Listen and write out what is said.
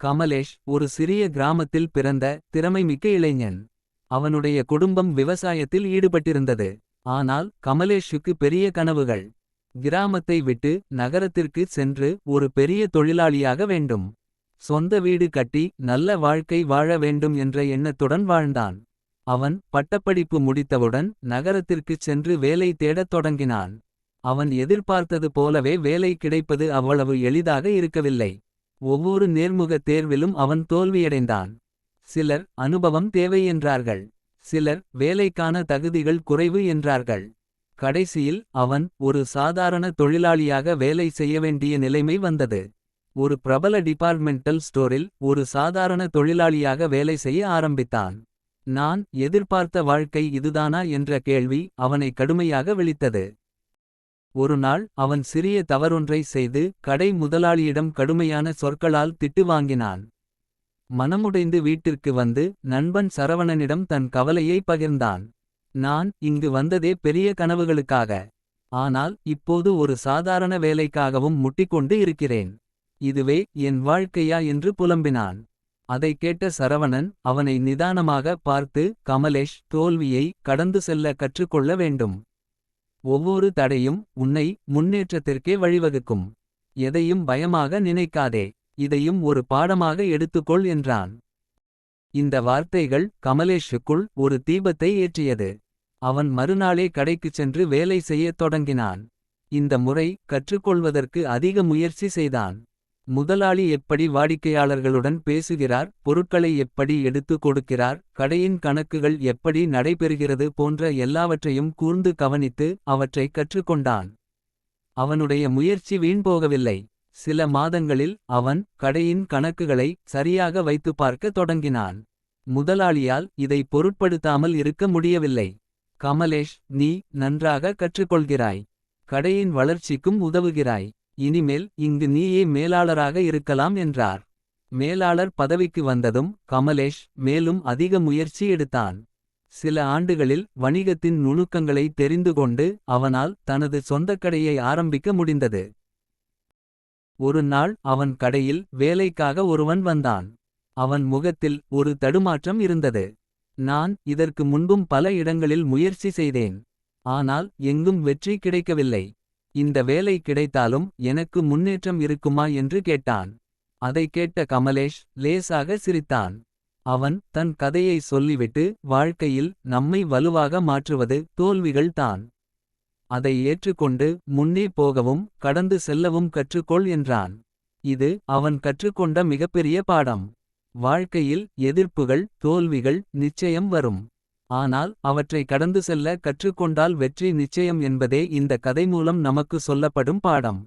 கமலேஷ் ஒரு சிறிய கிராமத்தில் பிறந்த திறமைமிக்க இளைஞன். அவனுடைய குடும்பம் விவசாயத்தில் ஈடுபட்டிருந்தது. ஆனால் கமலேஷுக்கு பெரிய கனவுகள். கிராமத்தை விட்டு நகரத்திற்கு சென்று ஒரு பெரிய தொழிலாளியாக வேண்டும். சொந்த வீடு கட்டி நல்ல வாழ்க்கை வாழ வேண்டும் என்ற எண்ணத்துடன் வாழ்ந்தான். அவன் பட்டப்படிப்பு முடித்தவுடன் நகரத்திற்குச் சென்று வேலை தேடத் தொடங்கினான். அவன் எதிர்பார்த்தது போலவே வேலை கிடைப்பது அவ்வளவு எளிதாக இருக்கவில்லை. ஒவ்வொரு நேர்முகத் தேர்விலும் அவன் தோல்வியடைந்தான். சிலர் அனுபவம் தேவை என்றார்கள். சிலர் வேலைக்கான தகுதிகள் குறைவு என்றார்கள். கடைசியில் அவன் ஒரு சாதாரண தொழிலாளியாக வேலை செய்ய வேண்டிய நிலைமை வந்தது. ஒரு பிரபல டிபார்ட்மெண்டல் ஸ்டோரில் ஒரு சாதாரண தொழிலாளியாக வேலை செய்ய ஆரம்பித்தான். நான் எதிர்பார்த்த வாழ்க்கை இதுதானா என்ற கேள்வி அவனை கடுமையாக விழித்தது. ஒருநாள் அவன் சிறிய தவறொன்றை செய்து கடை முதலாளியிடம் கடுமையான சொற்களால் திட்டு வாங்கினான். மனமுடைந்து வீட்டிற்கு வந்து நண்பன் சரவணனிடம் தன் கவலையை பகிர்ந்தான். நான் இங்கு வந்ததே பெரிய கனவுகளுக்காக. ஆனால் இப்போது ஒரு சாதாரண வேலைக்காகவும் முட்டிக்கொண்டு இருக்கிறேன். இதுவே என் வாழ்க்கையா என்று புலம்பினான். அதைக் கேட்ட சரவணன் அவனை நிதானமாக பார்த்து கமலேஷ் தோல்வியை கடந்து செல்ல கற்றுக்கொள்ள வேண்டும். ஒவ்வொரு தடையும் உன்னை முன்னேற்றத்திற்கே வழிவகுக்கும். எதையும் பயமாக நினைக்காதே இதையும் ஒரு பாடமாக எடுத்துக்கொள் என்றான். இந்த வார்த்தைகள் கமலேஷுக்குள் ஒரு தீபத்தை ஏற்றியது. அவன் மறுநாளே கடைக்குச் சென்று வேலை செய்யத் தொடங்கினான். இந்த முறை கற்றுக்கொள்வதற்கு அதிக முயற்சி செய்தான். முதலாளி எப்படி வாடிக்கையாளர்களுடன் பேசுகிறார் பொருட்களை எப்படி எடுத்து கொடுக்கிறார் கடையின் கணக்குகள் எப்படி நடைபெறுகிறது போன்ற எல்லாவற்றையும் கூர்ந்து கவனித்து அவற்றை கற்றுக்கொண்டான். அவனுடைய முயற்சி வீண்போகவில்லை. சில மாதங்களில் அவன் கடையின் கணக்குகளை சரியாக வைத்து பார்க்க தொடங்கினான். முதலாளியால் இதை பொருட்படுத்தாமல் இருக்க முடியவில்லை. கமலேஷ் நீ நன்றாக கற்றுக்கொள்கிறாய். கடையின் வளர்ச்சிக்கும் உதவுகிறாய். இனிமேல் இங்கு நீயே மேலாளராக இருக்கலாம் என்றார். மேலாளர் பதவிக்கு வந்ததும் கமலேஷ் மேலும் அதிக முயற்சி எடுத்தான். சில ஆண்டுகளில் வணிகத்தின் நுணுக்கங்களை தெரிந்துகொண்டு அவனால் தனது சொந்தக் கடையை ஆரம்பிக்க முடிந்தது. ஒரு நாள் அவன் கடையில் வேலைக்காக ஒருவன் வந்தான். அவன் முகத்தில் ஒரு தடுமாற்றம் இருந்தது. நான் இதற்கு முன்பும் பல இடங்களில் முயற்சி செய்தேன். ஆனால் எங்கும் வெற்றி கிடைக்கவில்லை. இந்த வேலை கிடைத்தாலும் எனக்கு முன்னேற்றம் இருக்குமா என்று கேட்டான். அதைக் கேட்ட கமலேஷ் லேசாக சிரித்தான். அவன் தன் கதையை சொல்லிவிட்டு வாழ்க்கையில் நம்மை வலுவாக மாற்றுவது தோல்விகள் தான். அதை ஏற்றுக்கொண்டு முன்னே போகவும் கடந்து செல்லவும் கற்றுக்கொள் என்றான். இது அவன் கற்றுக்கொண்ட மிகப்பெரிய பாடம். வாழ்க்கையில் எதிர்ப்புகள் தோல்விகள் நிச்சயம் வரும். ஆனால் அவற்றை கடந்து செல்ல கற்றுக்கொண்டால் வெற்றி நிச்சயம் என்பதே இந்த கதை மூலம் நமக்கு சொல்லப்படும் பாடம்.